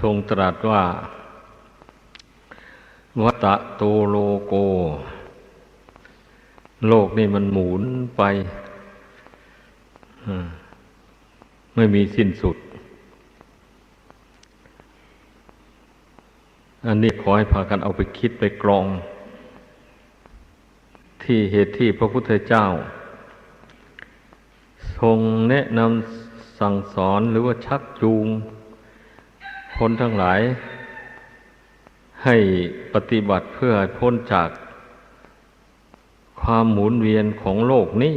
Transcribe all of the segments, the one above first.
ทรงตรัสว่า วัตะโตโลโก โลกนี่มันหมุนไปไม่มีสิ้นสุด อันนี้ขอให้พากันเอาไปคิดไปกรอง ที่เหตุที่พระพุทธเจ้า ทรงแนะนำสั่งสอนหรือว่าชักจูง คนทั้งหลาย ให้ปฏิบัติเพื่อพ้นจากความหมุนเวียนของโลกนี้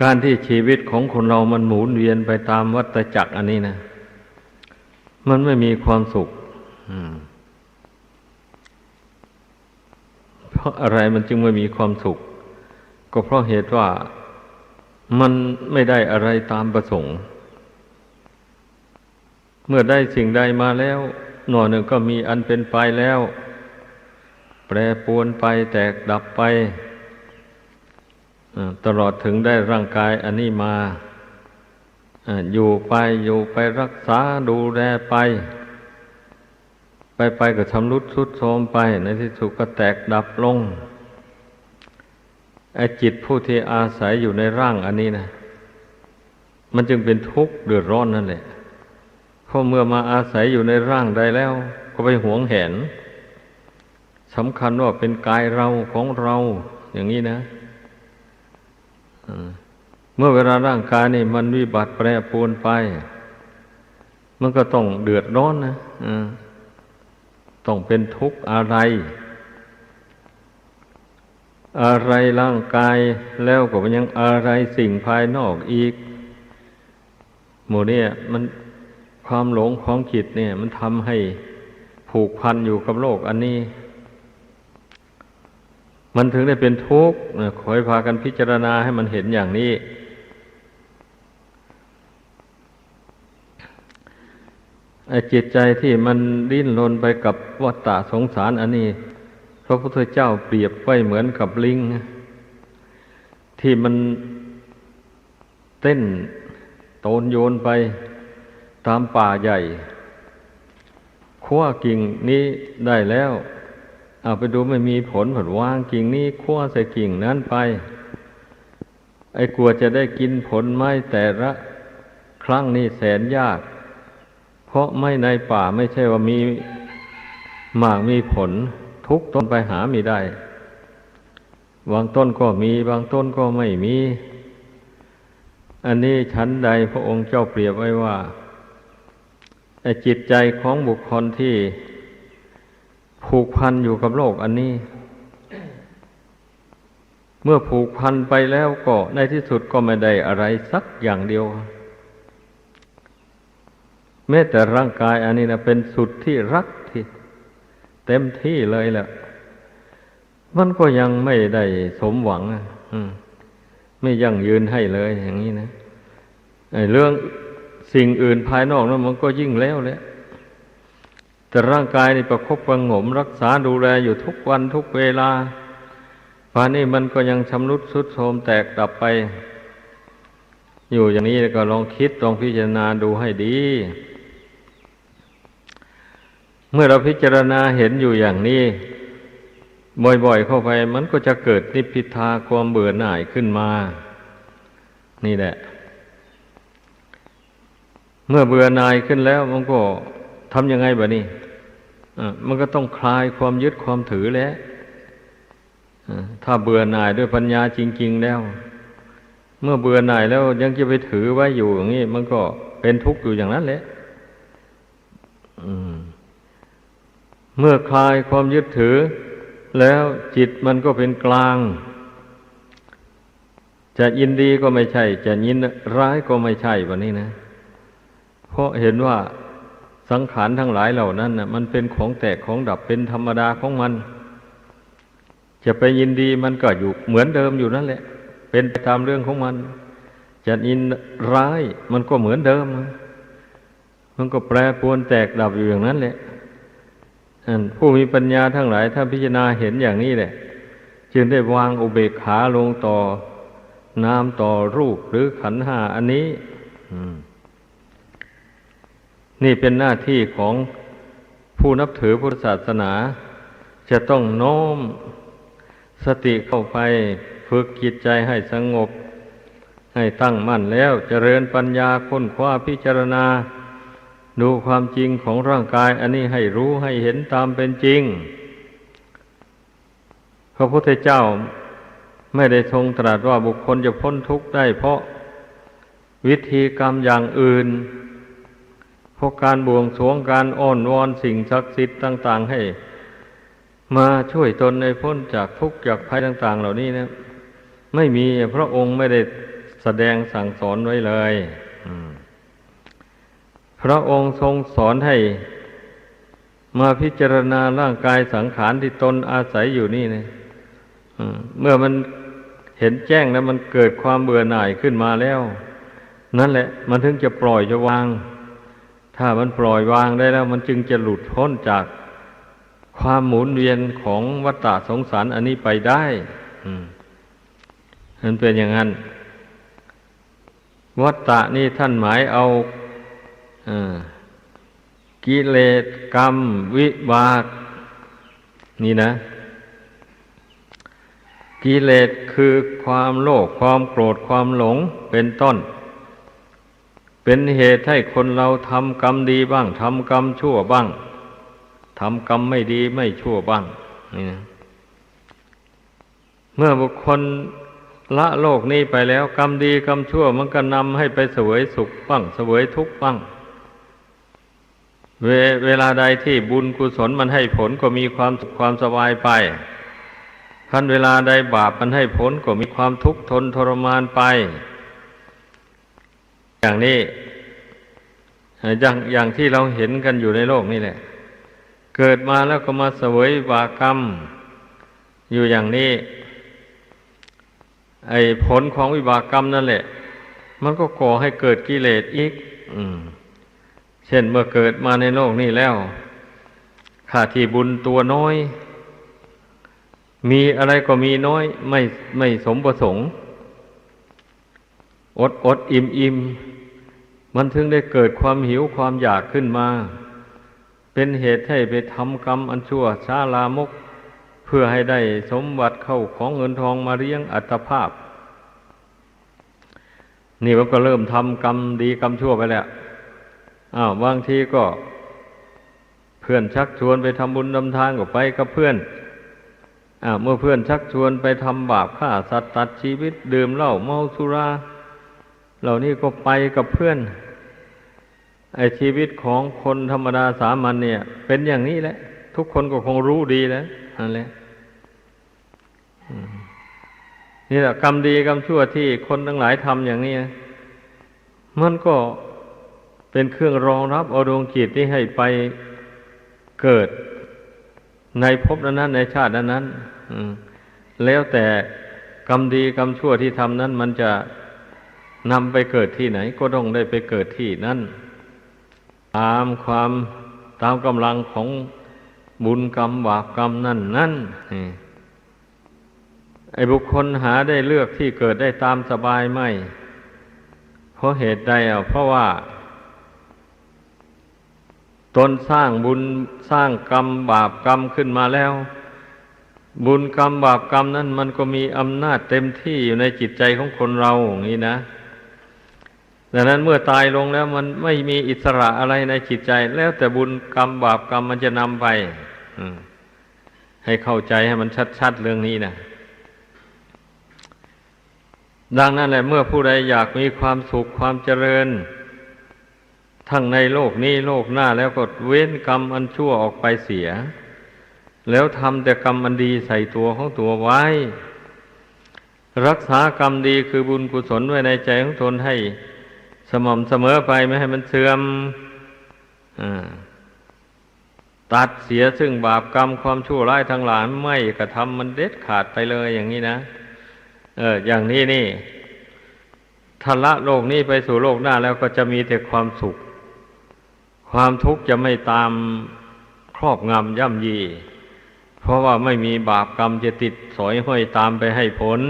การที่ชีวิตของคนเรามันหมุนเวียนไปตามวัฏจักรอันนี้นะ มันไม่มีความสุขเพราะอะไรมันจึงไม่มีความสุข ก็เพราะเหตุว่า มันไม่ได้อะไรตามประสงค์ เมื่อได้สิ่งใดมาแล้ว หน่อหนึ่งก็มีอันเป็นไปแล้ว แปรปรวนไปแตกดับไปตลอดถึงได้ร่างกายอันนี้มาอยู่ไปอยู่ไปรักษาดูแลไป ไปไปก็ชำรุดสุดโทรมไป ในที่สุดก็แตกดับลง จิตผู้ที่อาศัยอยู่ในร่างอันนี้นะ มันจึงเป็นทุกข์เดือดร้อนนั่นแหละเพราะเมื่อมาอาศัยอยู่ในร่างใดแล้ว ก็ไปหวงแหนสำคัญว่าเป็นกายเราของเราอย่างนี้นะเมื่อเวลาร่างกายนี่มันวิบัติแปรปรวนไป มันก็ต้องเดือดร้อนนะต้องเป็นทุกข์อะไร อะไรร่างกายแล้วก็ยังอะไรสิ่งภายนอกอีก หมู่เนี่ยมันความหลงของจิตเนี่ย มันทำให้ผูกพันอยู่กับโลกอันนี้ มันถึงได้เป็นทุกข์ขอให้พากันพิจารณาให้มันเห็นอย่างนี้ จิตใจที่มันดิ้นรนไปกับวัฏฏะสงสารอันนี้ ระพุทธเจ้าเปรียบไว้เหมือนกับลิง ที่มันเต้นโตนโยนไปตามป่าใหญ่คว้ากิ่งนี้ได้แล้ว เอาไปดูไม่มีผลผลวางกิ่งนี้ขั้วใส่กิ่งนั้นไป ไอ้กลัวจะได้กินผลไม้แต่ละครั้งนี้แสนยาก เพราะไม่ในป่าไม่ใช่ว่ามีหมากมีผล ทุกต้นไปหาไม่ได้ บางต้นก็มี บางต้นก็ไม่มี อันนี้ชั้นใดพระองค์เจ้าเปรียบไว้ว่าจิตใจของบุคคลที่ผูกพันอยู่กับโลกอันนี้ เมื่อผูกพันไปแล้วก็ในที่สุดก็ไม่ได้อะไรสักอย่างเดียว แม้แต่ร่างกายอันนี้นะเป็นสุดที่รัก เต็มที่เลยแหละมันก็ยังไม่ได้สมหวังอไม่ยั่งยืนให้เลยอย่างนี้นะเรื่องสิ่งอื่นภายนอกนั้นมันก็ยิ่งแล้วแหละแต่ร่างกายนี่ประคบประงม รักษาดูแลอยู่ทุกวันทุกเวลาป่านนี้มันก็ยังชำรุดสุดโทรมแตกดับไป อยู่อย่างนี้ก็ลองคิดลองพิจารณาดูให้ดี เมื่อเราพิจารณาเห็นอยู่อย่างนี้ บ่อยๆเข้าไป มันก็จะเกิดนิพพิทาความเบื่อหน่ายขึ้นมา นี่แหละ เมื่อเบื่อหน่ายขึ้นแล้วมันก็ทำยังไงบะนี่มันก็ต้องคลายความยึดความถือแล้วถ้าเบื่อหน่ายด้วยปัญญาจริง ๆ แล้ว เมื่อเบื่อหน่ายแล้วยังจะไปถือไว้อยู่อย่างนี้มันก็เป็นทุกข์อยู่อย่างนั้นแหละ เมื่อคลายความยึดถือ แล้วจิตมันก็เป็นกลาง จะยินดีก็ไม่ใช่ จะยินร้ายก็ไม่ใช่แบบนี้นะ เพราะเห็นว่าสังขารทั้งหลายเหล่านั้นนะมันเป็นของแตกของดับเป็นธรรมดาของมัน จะไปยินดีมันก็อยู่เหมือนเดิมอยู่นั่นแหละ เป็นไปตามเรื่องของมัน จะยินร้ายมันก็เหมือนเดิม มันก็แปรปรวนแตกดับอยู่อย่างนั้นแหละ ผู้มีปัญญาทั้งหลาย ถ้าพิจารณาเห็นอย่างนี้แหละ จึงได้วางอุเบกขาลงต่อนามต่อรูปหรือขันหาอันนี้นี่เป็นหน้าที่ของผู้นับถือพุทธศาสนา จะต้องโน้มสติเข้าไปฝึกจิตใจให้สงบ ให้ตั้งมั่นแล้วเจริญปัญญาค้นคว้าพิจารณา ดูความจริงของร่างกาย อันนี้ให้รู้ให้เห็นตามเป็นจริง พระพุทธเจ้าไม่ได้ทรงตรัสว่าบุคคลจะพ้นทุกข์ได้ เพราะวิธีกรรมอย่างอื่นเพราะการบวงสรวงการอ้อนวอนสิ่งศักดิ์สิทธิ์ต่าง ๆ ให้ มาช่วยตนในพ้นจากทุกข์จากภัยต่าง ๆ เหล่านี้นะไม่มีพระองค์ไม่ได้แสดงสั่งสอนไว้เลย อืม พระองค์ทรงสอนให้ มาพิจารณาร่างกายสังขารที่ตนอาศัยอยู่นี่นะเมื่อมันเห็นแจ้งแล้วมันเกิดความเบื่อหน่ายขึ้นมาแล้ว นั่นแหละ มันถึงจะปล่อยจะวาง ถ้ามันปล่อยวางได้แล้ว มันจึงจะหลุดพ้นจากความหมุนเวียนของวัฏฏะสงสารอันนี้ไปได้มันเป็นอย่างนั้น วัฏฏะนี่ท่านหมายเอา กิเลสกรรม วิบาก นี่นะ กิเลสคือความโลภความโกรธความหลงเป็นต้น เป็นเหตุให้คนเราทำกรรมดีบ้างทำกรรมชั่วบ้างทำกรรมไม่ดีไม่ชั่วบ้างนี่นะเมื่อบุคคลละโลกนี้ไปแล้ว กรรมดีกรรมชั่ว มันก็นำให้ไปเสวยสุขบ้างเสวยทุกข์บ้าง เวเวลาใดที่บุญกุศลมันให้ผลก็มีความสุขความสบายไปพันเวลาใดบาปมันให้ผลก็มีความทุกข์ทนทรมานไป อย่างนี้อย่างอย่างที่เราเห็นกันอยู่ในโลกนี่แหละ เกิดมาแล้วก็มาเสวยบากรรม อยู่อย่างนี้ ไอ้ผลของวิบากกรรมนั่นแหละ มันก็ก่อให้เกิดกิเลสอีก อืม เช่นเมื่อเกิดมาในโลกนี้แล้วข้าที่บุญตัวน้อย มีอะไรก็มีน้อย ไม่ไม่สมประสงค์ อดอดอิ่มอิ่มมันถึงได้เกิดความหิวความอยากขึ้นมา เป็นเหตุให้ไปทำกรรมอันชั่วช้าลามก เพื่อให้ได้สมบัติเข้าของเงินทองมาเลี้ยงอัตภาพ นี่มันก็เริ่มทำกรรมดีกรรมชั่วไปแล้ว อ้าวบางทีก็ เพื่อนชักชวนไปทำบุญทำทานก็ไปกับเพื่อนอ้าวเมื่อเพื่อนชักชวนไปทำบาปฆ่าสัตว์ตัดชีวิต ดื่มเหล้าเมาสุรา เหล่านี้ก็ไปกับเพื่อน ไอชีวิตของคนธรรมดาสามัญเนี่ย เป็นอย่างนี้แหละ ทุกคนก็คงรู้ดีแล้วนั่นแหละนี่แหละกรรมดีกรรมชั่วที่คนทั้งหลายทำอย่างนี้ มันก็ เป็นเครื่องรองรับเอาดวงจิตที่ให้ไปเกิดในภพนั้นในชาตินั้นแล้วแต่กรรมดีกรรมชั่วที่ทำนั้น มันจะนำไปเกิดที่ไหน ก็ต้องได้ไปเกิดที่นั่นตามความตามกำลังของบุญกรรมบาปกรรมนั่นนั่นไอ้บุคคลหาได้เลือกที่เกิดได้ตามสบายไหมเพราะเหตุใดอะเพราะว่า ตนสร้างบุญสร้างกรรมบาปกรรมขึ้นมาแล้ว บุญกรรมบาปกรรมนั้นมันก็มีอำนาจเต็มที่อยู่ในจิตใจของคนเราอย่างนี้นะดังนั้นเมื่อตายลงแล้วมันไม่มีอิสระอะไรในจิตใจ แล้วแต่บุญกรรมบาปกรรมมันจะนำไปให้เข้าใจให้มันชัด ๆ เรื่องนี้นะดังนั้นแหละเมื่อผู้ใดอยากมีความสุขความเจริญ ทั้งในโลกนี้โลกหน้าแล้วก็เว้นกรรมอันชั่วออกไปเสีย แล้วทำแต่กรรมอันดีใส่ตัวของตัวไว้ รักษากรรมดีคือบุญกุศลไว้ในใจของตนให้สม่ำเสมอไปไม่ให้มันเสื่อมตัดเสียซึ่งบาปกรรมความชั่วร้ายทั้งหลายไม่กระทำมันเด็ดขาดไปเลยอย่างนี้นะ เออ อย่างนี้นี่ทันละโลกนี้ไปสู่โลกหน้าแล้วก็จะมีแต่ความสุข ความทุกข์จะไม่ตามครอบงำย่ำยี เพราะว่าไม่มีบาปกรรมจะติดสอยห้อยตามไปให้ผล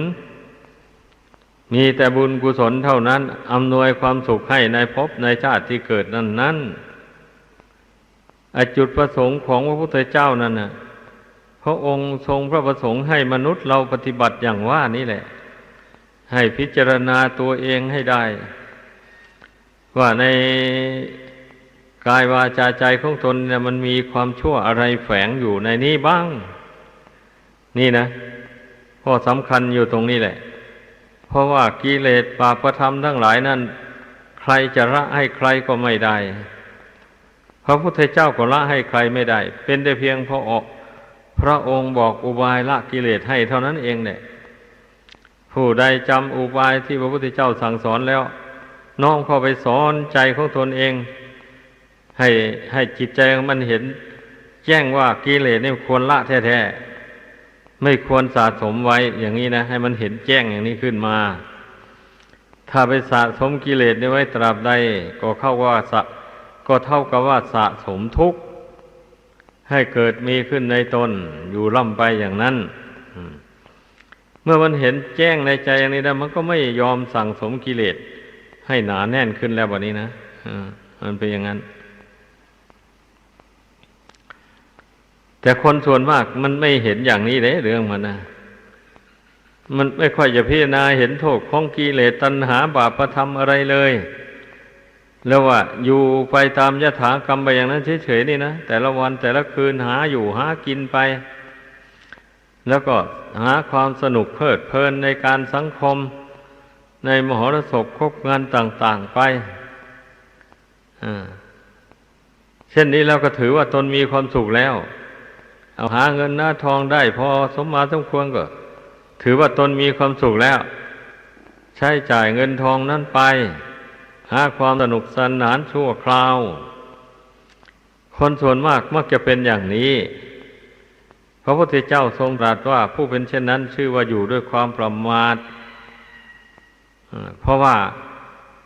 มีแต่บุญกุศลเท่านั้นอำนวยความสุขให้ในภพในชาติที่เกิดนั้นนั้นอจุดประสงค์ของพระพุทธเจ้านั่นนะพระองค์ทรงพระประสงค์ให้มนุษย์เราปฏิบัติอย่างว่านี่แหละ ให้พิจารณาตัวเองให้ได้ ว่าใน กายวาจาใจของตนเนี่ยมันมีความชั่วอะไรแฝงอยู่ในนี้บ้าง นี่นะข้อสำคัญอยู่ตรงนี้แหละ เพราะว่ากิเลสบาปธรรมทั้งหลายนั้น ใครจะละให้ใครก็ไม่ได้ พระพุทธเจ้าก็ละให้ใครไม่ได้ เป็นแต่เพียงพอออกพระองค์บอกอุบายละกิเลสให้เท่านั้นเองเนี่ยผู้ใดจำอุบายที่พระพุทธเจ้าสั่งสอนแล้ว น้อมเข้าไปสอนใจของตนเอง ให้ให้จิตใจของมันเห็น แจ้งว่ากิเลสนี่ควรละแท้ๆไม่ควรสะสมไว้อย่างนี้นะ ให้มันเห็นแจ้งอย่างนี้ขึ้นมา ถ้าไปสะสมกิเลสนี้ไว้ตราบใด ก็เข้าว่าสะก็เท่ากับว่าสะสมทุกข์ให้เกิดมีขึ้นในตนอยู่ล่ำไปอย่างนั้นเมื่อมันเห็นแจ้งในใจอย่างนี้แล้วมันก็ไม่ยอมสั่งสมกิเลสให้หนาแน่นขึ้นแล้ววันนี้นะมันเป็นอย่างนั้น แต่คนส่วนมากมันไม่เห็นอย่างนี้เลยเรื่องมันนะมันไม่ค่อยจะพิจารณาเห็นโทษของกิเลสตัณหาบาปธรรมอะไรเลย แล้วว่าอยู่ไปตามยถากรรมไปอย่างนั้นเฉยๆนี่นะแต่ละวันแต่ละคืนหาอยู่หากินไป แล้วก็หาความสนุกเพลิดเพลินในการสังคม ในมหรสพคบงานต่าง ๆไปเช่นนี้เราก็ถือว่าตนมีความสุขแล้ว เอาหาเงินหน้าทองได้ พอสมมาสมควรก็ ถือว่าตนมีความสุขแล้ว ใช้จ่ายเงินทองนั้นไป หาความสนุกสนานชั่วคราว คนส่วนมากมักจะเป็นอย่างนี้พระพุทธเจ้าทรงตรัสว่าผู้เป็นเช่นนั้น ชื่อว่าอยู่ด้วยความประมาทเพราะว่า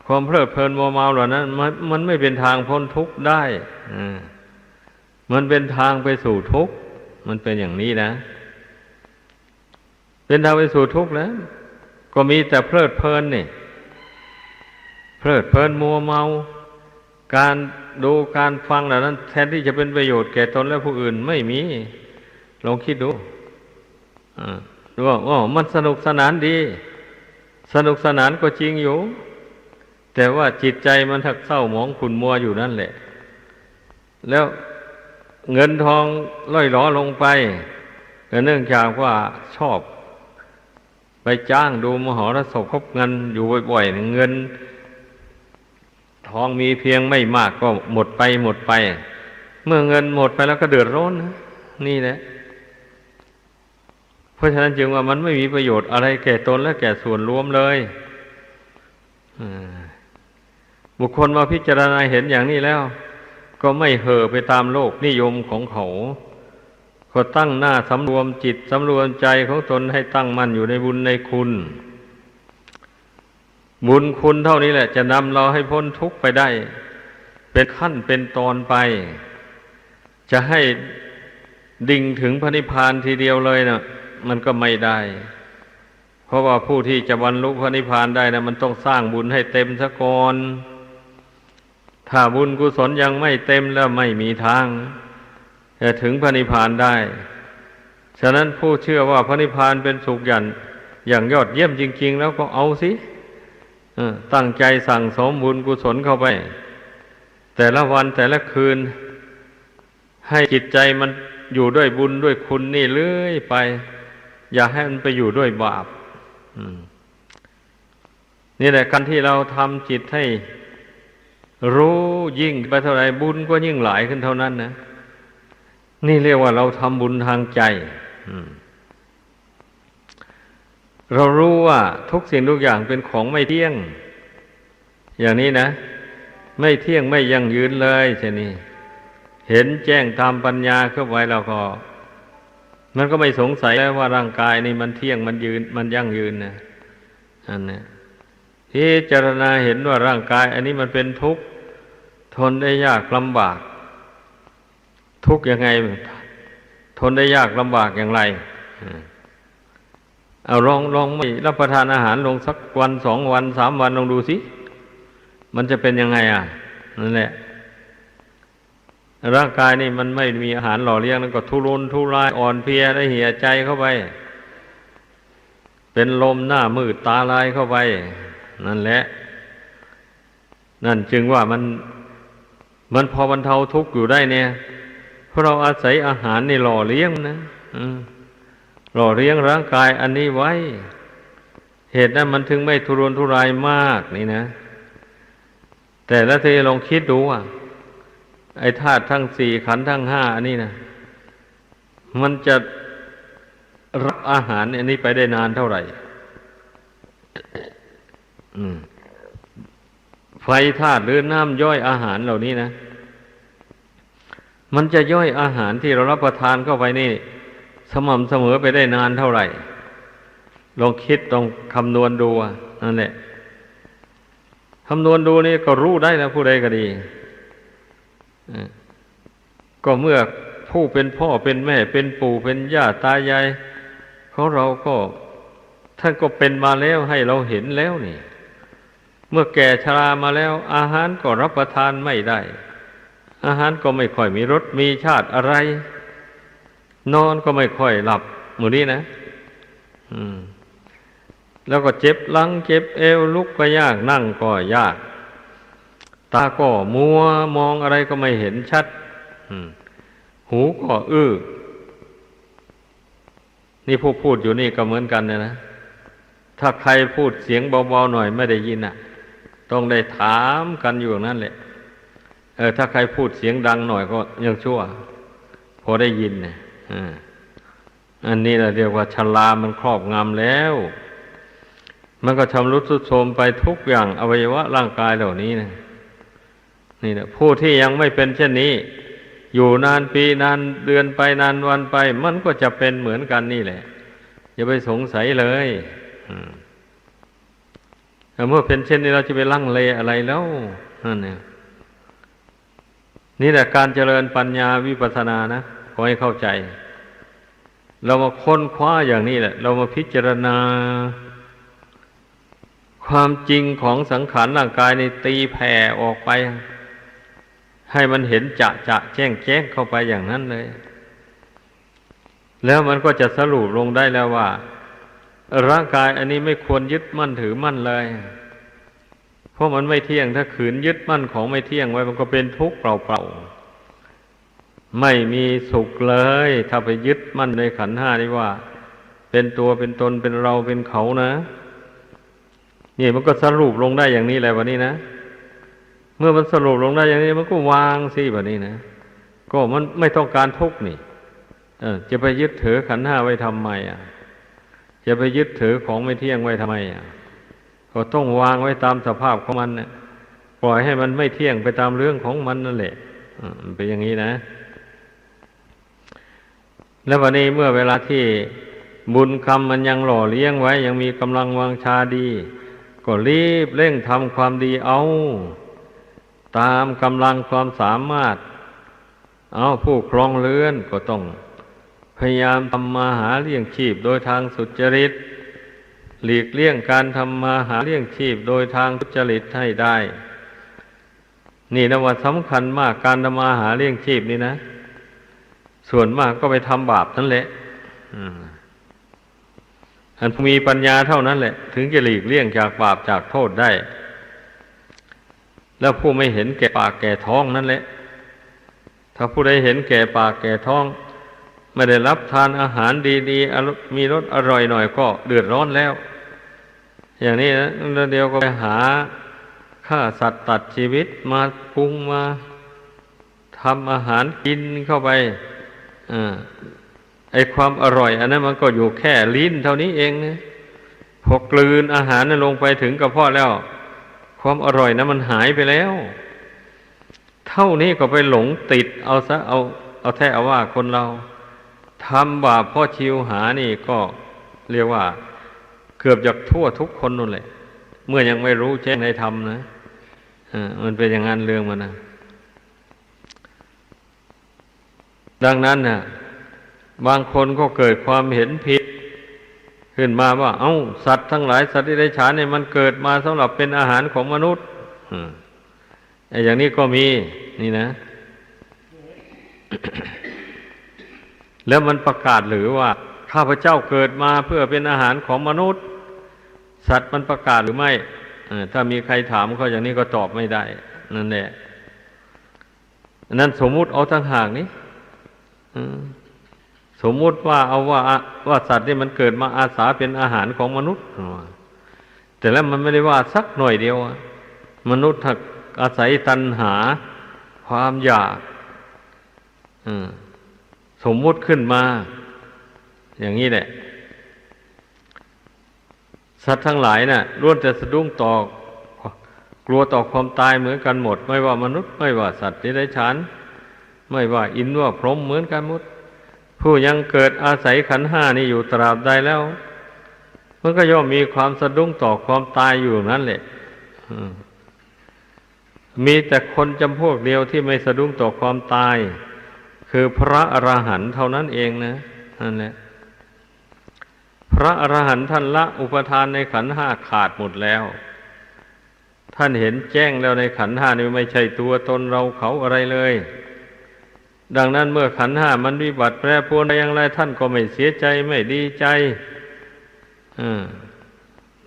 ความเพลิดเพลินมัวเมาเหล่านั้นมันมันไม่เป็นทางพ้นทุกข์ได้มันเป็นทางไปสู่ทุกข์ มันเป็นอย่างนี้นะ เป็นทางไปสู่ทุกข์แล้ว ก็มีแต่เพลิดเพลินนี่เพลิดเพลินมัวเมา การดูการฟังเหล่านั้น แทนที่จะเป็นประโยชน์แก่ตนและผู้อื่นไม่มี ลองคิดดูดูว่าอ๋อมันสนุกสนานดี สนุกสนานก็จริงอยู่ แต่ว่าจิตใจมันถักเศร้าหมองขุนมัวอยู่นั่นแหละ แล้ว เงินทองล่อยหลอลงไปเนื่องจากว่าชอบ ไปจ้างดูมหรสพคบเงินอยู่บ่อยๆเงิน ทองมีเพียงไม่มากก็หมดไปหมดไป เมื่อเงินหมดไปแล้วก็เดือดร้อนนะนี่แหละเพราะฉะนั้นจึงว่ามันไม่มีประโยชน์อะไรแก่ตนและแก่ส่วนรวมเลยบุคคลมาพิจารณาเห็นอย่างนี้แล้ว ก็ไม่เห่อไปตามโลกนิยมของเขา ก็ตั้งหน้าสำรวมจิตสำรวมใจของตนให้ตั้งมั่นอยู่ในบุญในคุณ บุญคุณเท่านี้แหละ จะนำเราให้พ้นทุกข์ไปได้ เป็นขั้นเป็นตอนไป จะให้ดิ่งถึงพระนิพพานทีเดียวเลยนะมันก็ไม่ได้ เพราะว่าผู้ที่จะบรรลุพระนิพพานได้นะมันต้องสร้างบุญให้เต็มสะก่อน ถ้าบุญกุศลยังไม่เต็มแล้วไม่มีทาง จะถึงพระนิพพานได้ ฉะนั้นผู้เชื่อว่าพระนิพพานเป็นสุขอย่างอย่างยอดเยี่ยมจริง ๆ แล้วก็เอาสิตั้งใจสั่งสมบุญกุศลเข้าไป แต่ละวันแต่ละคืน ให้จิตใจมันอยู่ด้วยบุญด้วยคุณนี่เรื่อยไป อย่าให้มันไปอยู่ด้วยบาปนี่แหละการที่เราทำจิตให้ รู้ยิ่งไปเท่าไรบุญก็ยิ่งหลายขึ้นเท่านั้นนะนี่เรียกว่าเราทำบุญทางใจเรารู้ว่าทุกสิ่งทุกอย่างเป็นของไม่เที่ยง อย่างนี้นะ ไม่เที่ยงไม่ยั่งยืนเลยใช่นี่เห็นแจ้งตามปัญญาเข้าไว้แล้วก็ มันก็ไม่สงสัยแล้วว่าร่างกายนี่มันเที่ยงมันยืน มันยั่งยืนนะอันนี้พิจารณาเห็นว่าร่างกาย อันนี้มันเป็นทุกข์ ทนได้ยากลำบาก ทุกข์ยังไง ทนได้ยากลำบากอย่างไรเอาลองลองไม่รับประทานอาหารลงสักวันสองวันสามวันลองดูสิมันจะเป็นยังไงอะนั่นแหละ ร่างกายนี่มันไม่มีอาหารหล่อเลี้ยงแล้วก็ทุรนทุรายอ่อนเพลียได้เหี่ยใจเข้าไป เป็นลมหน้ามืดตาลายเข้าไป นั่นแหละ นั่นจึงว่ามัน มันพอบรรเทาทุกข์อยู่ได้เนี่ยเพราะเราอาศัยอาหารในหล่อเลี้ยงนะหล่อเลี้ยงร่างกายอันนี้ไว้ เหตุนั้นมันถึงไม่ทุรนทุรายมากนี่นะ แต่ละทีลองคิดดูอะ ไอ้ธาตุทั้งสี่ขันธ์ทั้งห้าอันนี้นะมันจะรับอาหารอันนี้ไปได้นานเท่าไหร่ อืม ไฟธาตุหรือน้ำย่อยอาหารเหล่านี้นะ มันจะย่อยอาหารที่เรารับประทานเข้าไปนี่ สม่ำเสมอไปได้นานเท่าไหร่ ลองคิดลองคำนวณดูนั่นแหละคำนวณดูนี่ก็รู้ได้นะผู้ใดก็ดีก็เมื่อผู้เป็นพ่อเป็นแม่เป็นปู่เป็นย่าตายายของเราก็ท่านก็เป็นมาแล้วให้เราเห็นแล้วนี่ เมื่อแก่ชรามาแล้ว อาหารก็รับประทานไม่ได้ อาหารก็ไม่ค่อยมีรสมีชาติอะไร นอนก็ไม่ค่อยหลับหมู่นี้นะ อืม แล้วก็เจ็บหลังเจ็บเอวลุกก็ยากนั่งก็ยาก ตาก็มัวมองอะไรก็ไม่เห็นชัดหูก็อื้อนี่ผู้พูดอยู่นี่ก็เหมือนกันนะนะ ถ้าใครพูดเสียงเบาๆหน่อยไม่ได้ยินอะ ต้องได้ถามกันอยู่นั่นแหละ เออ ถ้าใครพูดเสียงดังหน่อยก็ยังชั่ว พอได้ยินเนี่ยอันนี้เราเรียกว่าชลามันครอบงำแล้ว มันก็ชำรุดทรุดโทรมไปทุกอย่างอวัยวะร่างกายเหล่านี้นะนี่นะผู้ที่ยังไม่เป็นเช่นนี้ อยู่นานปีนานเดือนไปนานวันไป มันก็จะเป็นเหมือนกันนี่แหละ อย่าไปสงสัยเลย อืม เมื่อเป็นเช่นนี้เราจะไปลั่งเลอะไรแล้วนั่นเนี่ยนี่แหละการเจริญปัญญาวิปัสสนานะขอให้เข้าใจ เรามาค้นคว้าอย่างนี้แหละ เรามาพิจารณา ความจริงของสังขารร่างกายในตีแผ่ออกไป ให้มันเห็นจะจะแจ้งแจ้งเข้าไปอย่างนั้นเลย แล้วมันก็จะสรุปลงได้แล้วว่า ร่างกายอันนี้ไม่ควรยึดมั่นถือมั่นเลย เพราะมันไม่เที่ยงถ้าขืนยึดมั่นของไม่เที่ยงไว้ มันก็เป็นทุกข์เปล่าๆไม่มีสุขเลย ถ้าไปยึดมั่นในขันห้านี่ว่า เป็นตัวเป็นตนเป็นเราเป็นเขานะ นี่มันก็สรุปลงได้อย่างนี้แหละวันนี้นะเมื่อมันสรุปลงได้อย่างนี้มันก็วางสิแบบนี้นะก็มันไม่ต้องการทุกข์นี่ เออ จะไปยึดถือขันห้าไว้ทำไมอะ จะไปยึดถือของไม่เที่ยงไว้ทำไมอะก็ต้องวางไว้ตามสภาพของมันเนี่ยปล่อยให้มันไม่เที่ยงไปตามเรื่องของมันนั่นแหละมันเป็นอย่างนี้นะ แล้ววันนี้เมื่อเวลาที่บุญกรรมมันยังหล่อเลี้ยงไว้ ยังมีกำลังวังชาดี ก็รีบเร่งทำความดีเอา ตามกำลังความสามารถ เอาผู้ครองเรือนก็ต้อง พยายามทำมาหาเลี้ยงชีพโดยทางสุจริต หลีกเลี่ยงการทำมาหาเลี้ยงชีพโดยทางทุจริตให้ได้ นี่นะว่าสำคัญมากการทำมาหาเลี้ยงชีพนี่นะ ส่วนมากก็ไปทำบาปนั่นแหละอันผู้มีปัญญาเท่านั้นแหละ ถึงจะหลีกเลี่ยงจากบาปจากโทษได้ แล้วผู้ไม่เห็นแก่ปากแก่ท้องนั่นแหละ ถ้าผู้ใดเห็นแก่ปากแก่ท้อง ไม่ได้รับทานอาหารดีๆ มีรสอร่อยหน่อยก็เดือดร้อนแล้ว อย่างนี้นะแล้วเดียวก็ไปหาฆ่าสัตว์ตัดชีวิตมาปรุงมาทำอาหารกินเข้าไปอ่าไอความอร่อย อันนั้นมันก็อยู่แค่ลิ้นเท่านี้เองนะพอกลืนอาหารนั้นลงไปถึงกระเพาะแล้ว ความอร่อยนะมันหายไปแล้ว เท่านี้ก็ไปหลงติดเอาซะเอาเอาแท้เอาว่าคนเรา ทำบาปพ่อชิวหานี่ก็เรียกว่าเกือบจะทั่วทุกคนนั่นแหละ เมื่อยังไม่รู้แจ้งในธรรมนะมันเป็นอย่างนั้นเรื่องมันนะดังนั้นนะบางคนก็เกิดความเห็นผิด ขึ้นมาว่า เอ้า สัตว์ทั้งหลายสัตว์ที่ได้ฉานเนี่ยมันเกิดมาสำหรับเป็นอาหารของมนุษย์ไอ้อย่างนี้ก็มีนี่นะ แล้วมันประกาศหรือว่า ข้าพเจ้าเกิดมาเพื่อเป็นอาหารของมนุษย์ สัตว์มันประกาศหรือไม่ถ้ามีใครถามเขาอย่างนี้ก็ตอบไม่ได้ นั่นแหละนั้นสมมุติเอาทั้งหากนี้สมมุติว่าเอาว่าว่าสัตว์นี่มันเกิดมาอาสาเป็นอาหารของมนุษย์ แต่แล้วมันไม่ได้ว่าสักหน่อยเดียวมนุษย์ถ้าอาศัยตัณหา ความอยาก อืม สมมุติขึ้นมา อย่างนี้แหละ สัตว์ทั้งหลายนะ่ะล้วนแต่สะดุ้งต่อกลัวต่อความตายเหมือนกันหมด ไม่ว่ามนุษย์ ไม่ว่าสัตว์ที่ได้ฉานไม่ว่าอินทร์ว่าพรหมเหมือนกันหมด ผู้ยังเกิดอาศัยขันห้านี่อยู่ตราบใดแล้ว มันก็ย่อมมีความสะดุ้งต่อความตายอยู่นั่นแหละมีแต่คนจำพวกเดียวที่ไม่สะดุ้งต่อความตาย คือพระอระหันต์เท่านั้นเองนะนั่นแหละพระอรหันต์ท่านละอุปทานในขันธ์ห้าขาดหมดแล้ว ท่านเห็นแจ้งแล้วในขันธ์ห้านี่ไม่ใช่ตัวตนเราเขาอะไรเลย ดังนั้นเมื่อขันธ์ห้ามันวิบัติแปรปรวนไปอย่างไร ท่านก็ไม่เสียใจไม่ดีใจอ่า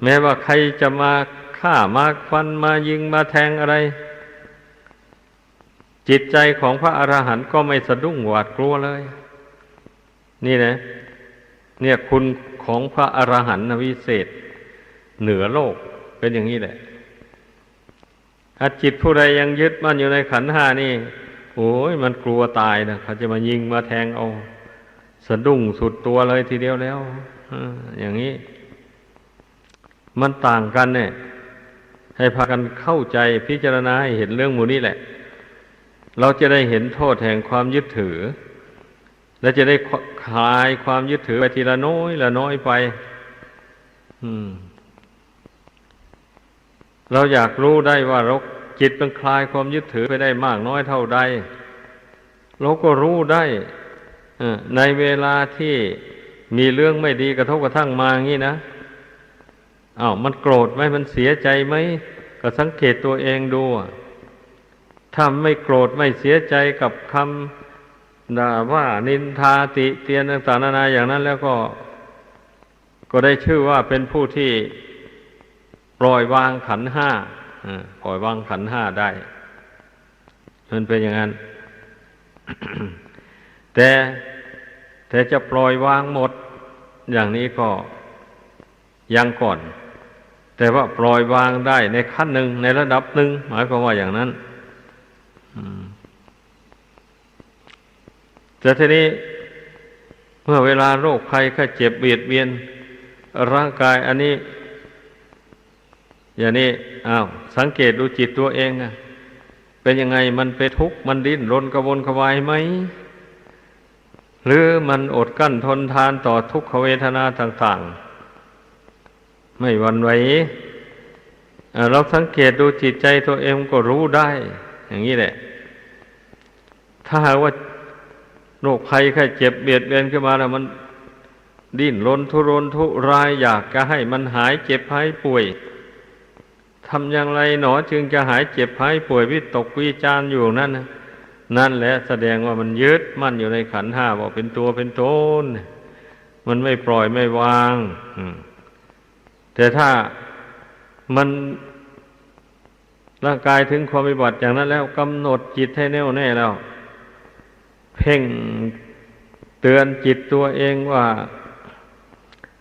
แม้ว่าใครจะมาฆ่ามาฟันมายิงมาแทงอะไร จิตใจของพระอรหันต์ก็ไม่สะดุ้งหวาดกลัวเลย นี่นะ เนี่ยคุณของพระอรหันต์วิเศษ เหนือโลกเป็นอย่างนี้แหละถ้าจิตผู้ใดยังยึดมั่นอยู่ในขันธ์ห้านี่ โอ้ยมันกลัวตายนะเขาจะมายิงมาแทงเอาสะดุ้งสุดตัวเลยทีเดียวแล้วอ่าอย่างนี้ มันต่างกันเนี่ย ให้พากันเข้าใจพิจารณาให้เห็นเรื่องหมูนี้แหละ เราจะได้เห็นโทษแห่งความยึดถือ และจะได้คลายความยึดถือไปทีละน้อยละน้อยไปเราอยากรู้ได้ว่าเราจิตมันคลายความยึดถือไปได้มากน้อยเท่าใดเราก็รู้ได้ในเวลาที่มีเรื่องไม่ดีกระทบกระทั่งมาอย่างนี้นะอา้าวมันโกรธไหมมันเสียใจไหมก็สังเกตตัวเองดู ถ้าไม่โกรธไม่เสียใจกับคำด่าว่านินทาติเตียนต่างๆนานาอย่างนั้น แล้วก็ ก็ได้ชื่อว่าเป็นผู้ที่ปล่อยวางขันห้าปล่อยวางขันห้าได้มันเป็นอย่างนั้น แต่แต่จะปล่อยวางหมด อย่างนี้ก็ยังก่อน แต่ว่าปล่อยวางได้ในขั้นหนึ่งในระดับหนึ่งหมายความว่าอย่างนั้น แต่ทีนี้เมื่อเวลาโรคภัยแค่เจ็บเบียดเบียน ร่างกายอันนี้ อย่างนี้อ้าว สังเกตดูจิตตัวเองอะเป็นยังไงมันเป็นทุกข์มันดิ้นรนกระวนกระวายไหม หรือมันอดกั้นทนทานต่อทุกขเวทนาต่าง ๆ ไม่หวันไหวเราสังเกตดูจิตใจตัวเองก็รู้ได้ อย่างนี้แหละ ถ้าหากว่าโรคภัยแค่เจ็บเบียดเบียนขึ้นมาแล้วมันดิ้นรนทุรนทุรายอยากจะให้มันหายเจ็บหายป่วยทำอย่างไรหนอจึงจะหายเจ็บหายป่วยวิตกวิจารอยู่นั่นนั่นแหละแสดงว่ามันยึดมั่นอยู่ในขันห้าบอกเป็นตัวเป็นตนมันไม่ปล่อยไม่วางแต่ถ้ามันร่างกายถึงความวิบัติอย่างนั้นแล้วกำหนดจิตให้แน่วแน่แล้ว เพ่งเตือนจิตตัวเองว่า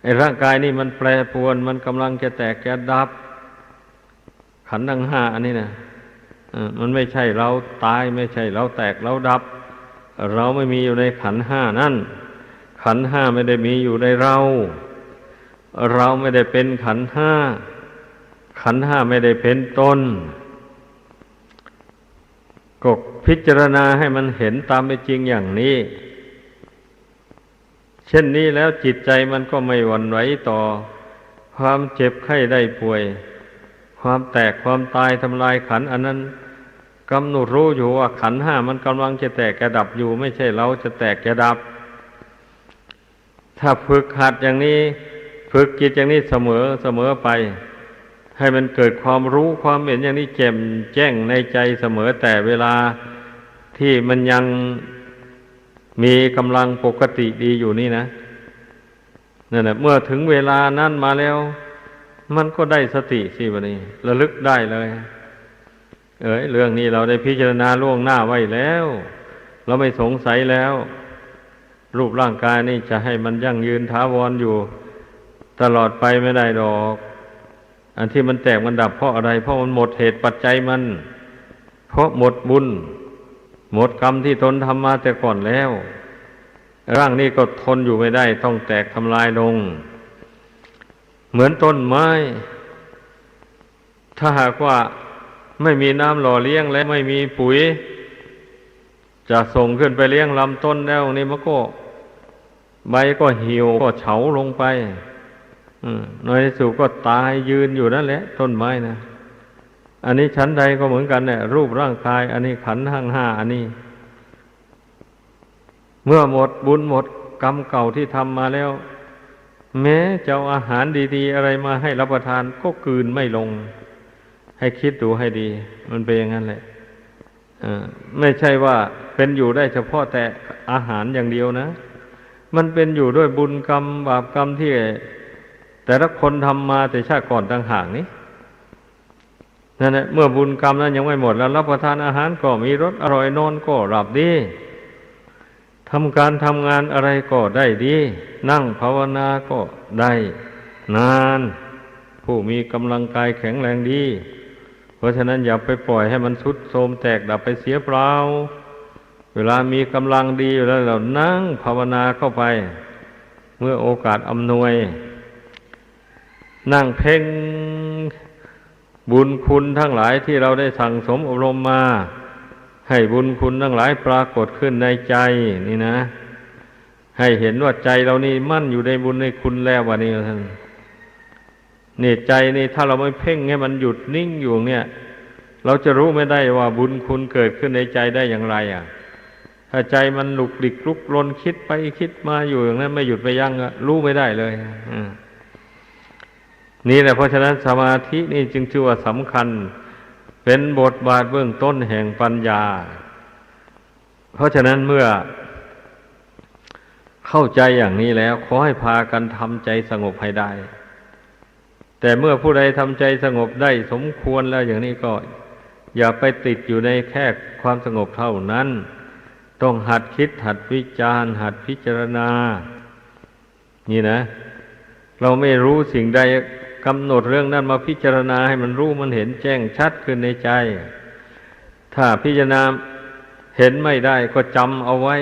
ไอ้ร่างกายนี่มันแปรปรวนมันกำลังจะแตกจะดับ ขันธ์ทั้งห้าอันนี้นะมันไม่ใช่เราตายไม่ใช่เราแตกเราดับ เราไม่มีอยู่ในขันธ์ห้านั่น ขันธ์ห้าไม่ได้มีอยู่ในเรา เราไม่ได้เป็นขันธ์ห้าขันธ์ห้าไม่ได้เป็นตน ก็พิจารณาให้มันเห็นตามเป็นจริงอย่างนี้ เช่นนี้แล้วจิตใจมันก็ไม่หวั่นไหวต่อ ความเจ็บไข้ได้ป่วย ความแตกความตายทำลายขันอันนั้นกำหนดรู้อยู่ว่าขันห้ามันกำลังจะแตกกระดับอยู่ ไม่ใช่เราจะแตกกระดับ ถ้าฝึกหัดอย่างนี้ ฝึกจิตอย่างนี้เสมอเสมอไป ให้มันเกิดความรู้ความเห็นอย่างนี้แจ่มแจ้งในใจเสมอแต่เวลาที่มันยังมีกำลังปกติดีอยู่นี่นะนั่นแหละเมื่อถึงเวลานั้นมาแล้ว มันก็ได้สติสิวันนี้ระลึกได้เลย เอ้ยเรื่องนี้เราได้พิจารณาล่วงหน้าไว้แล้ว เราไม่สงสัยแล้ว รูปร่างกายนี่จะให้มันยั่งยืนท้าวรอยู่ ตลอดไปไม่ได้ดอก อันที่มันแตกมันดับเพราะอะไร เพราะมันหมดเหตุปัจจัยมัน เพราะหมดบุญ หมดกรรมที่ตนทำมาแต่ก่อนแล้ว ร่างนี้ก็ทนอยู่ไม่ได้ ต้องแตกทำลายลง เหมือนต้นไม้ ถ้าหากว่าไม่มีน้ำหล่อเลี้ยงและไม่มีปุ๋ย จะส่งขึ้นไปเลี้ยงลำต้นแล้วนี่มันก็ใบก็เหี่ยวก็เฉาลงไป ในที่สุก็ตายยืนอยู่นั่นแหละ ต้นไม้นะอันนี้ชั้นใดก็เหมือนกันเนี่ยรูปร่างกาย อันนี้ขันห้างห้าอันนี้ เมื่อหมดบุญหมดกรรมเก่าที่ทำมาแล้ว แม้จะเอาอาหารดี ๆ อะไรมาให้รับประทานก็กืนไม่ลง ให้คิดดูให้ดี มันเป็นอย่างนั้นแหละอ่าไม่ใช่ว่าเป็นอยู่ได้เฉพาะแต่อาหารอย่างเดียวนะ มันเป็นอยู่ด้วยบุญกรรมบาปกรรมที่ แต่ละคนทำมาแต่ชาติก่อนต่างหากนี้นั่นแหละเมื่อบุญกรรมนั้นยังไม่หมดแล้ว รับประทานอาหารก็มีรสอร่อยนอนก็หลับดีทำการทำงานอะไรก็ได้ดี นั่งภาวนาก็ได้นาน ผู้มีกำลังกายแข็งแรงดี เพราะฉะนั้นอย่าไปปล่อยให้มันสุดโทรมแตกดับไปเสียเปล่า เวลามีกำลังดีอยู่แล้วเรานั่งภาวนาเข้าไป เมื่อโอกาสอำนวย นั่งเพ่งบุญคุณทั้งหลายที่เราได้สั่งสมอบรมมา ให้บุญคุณทั้งหลายปรากฏขึ้นในใจนี่นะ ให้เห็นว่าใจเรานี่มั่นอยู่ในบุญในคุณแล้ววันนี้ท่านนี่ใจนี่ถ้าเราไม่เพ่งให้มันหยุดนิ่งอยู่เนี่ย เราจะรู้ไม่ได้ว่าบุญคุณเกิดขึ้นในใจได้อย่างไร อะ ถ้าใจมันหลุกหลิกลุกลนคิดไปคิดมาอยู่อย่างนั้น ไม่หยุดไปยั้งรู้ไม่ได้เลยอืม นี่แหละเพราะฉะนั้นสมาธินี่จึงชื่อว่าสำคัญ เป็นบทบาทเบื้องต้นแห่งปัญญา เพราะฉะนั้นเมื่อเข้าใจอย่างนี้แล้ว ขอให้พากันทำใจสงบให้ได้ แต่เมื่อผู้ใดทำใจสงบได้สมควรแล้วอย่างนี้ก็ อย่าไปติดอยู่ในแค่ความสงบเท่านั้น ต้องหัดคิดหัดวิจารณ์ หัดพิจารณา นี่นะ เราไม่รู้สิ่งใด กำหนดเรื่องนั้นมาพิจารณาให้มันรู้มันเห็นแจ้งชัดขึ้นในใจ ถ้าพิจารณาเห็นไม่ได้ก็จำเอาไว้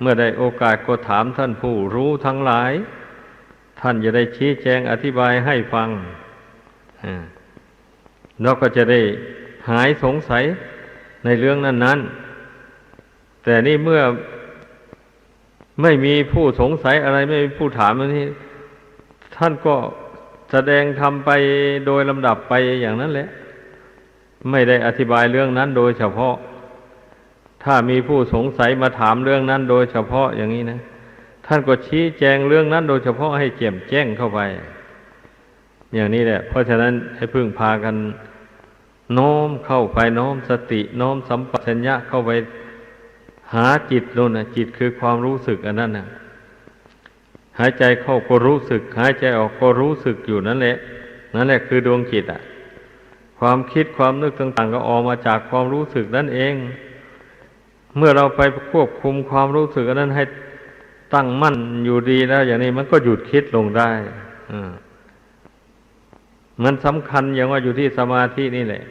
เมื่อได้โอกาสก็ถามท่านผู้รู้ทั้งหลาย ท่านจะได้ชี้แจงอธิบายให้ฟังแล้วก็จะได้หายสงสัยในเรื่องนั้น ๆ แต่นี่เมื่อไม่มีผู้สงสัยอะไรไม่มีผู้ถามอันนี้ ท่านก็ แสดงทำไปโดยลำดับไปอย่างนั้นแหละ ไม่ได้อธิบายเรื่องนั้นโดยเฉพาะ ถ้ามีผู้สงสัยมาถามเรื่องนั้นโดยเฉพาะอย่างนี้นะ ท่านก็ชี้แจงเรื่องนั้นโดยเฉพาะให้แจ่มแจ้งเข้าไป อย่างนี้แหละ เพราะฉะนั้นให้พึ่งพากันโน้มเข้าไปโน้มสติโน้มสัมปชัญญะเข้าไปหาจิตโน่นนะจิตคือความรู้สึกอันนั้นนะ หายใจเข้าก็รู้สึก หายใจออกก็รู้สึกอยู่นั่นแหละ นั่นแหละคือดวงจิตอะ ความคิดความนึกต่างๆ ก็ออกมาจากความรู้สึกนั่นเอง เมื่อเราไปควบคุมความรู้สึกนั้นให้ตั้งมั่นอยู่ดีแล้ว อย่างนี้มันก็หยุดคิดลงได้อ่ามันสำคัญอย่างว่าอยู่ที่สมาธินี่แหละ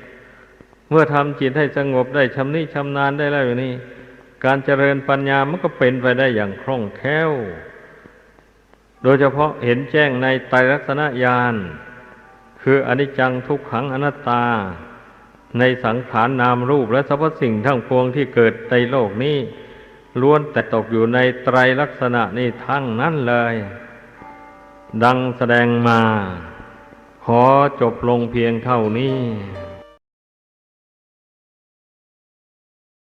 เมื่อทำจิตให้สงบได้ชำนิชำนาญได้แล้วอย่างนี้ การเจริญปัญญามันก็เป็นไปได้อย่างคล่องแคล่ว ดยเฉพาะเห็นแจ้งในไตรลักษณญาณคืออนิจจังทุกขังอนัตตา ในสังขารนนามรูปและสรรพสิ่งทั้งปวงที่เกิดในโลกนี้ล้วนแต่ตกอยู่ในไตรลักษณะนี้ทั้งนั้นเลย ดังแสดงมา ขอจบลงเพียงเท่านี้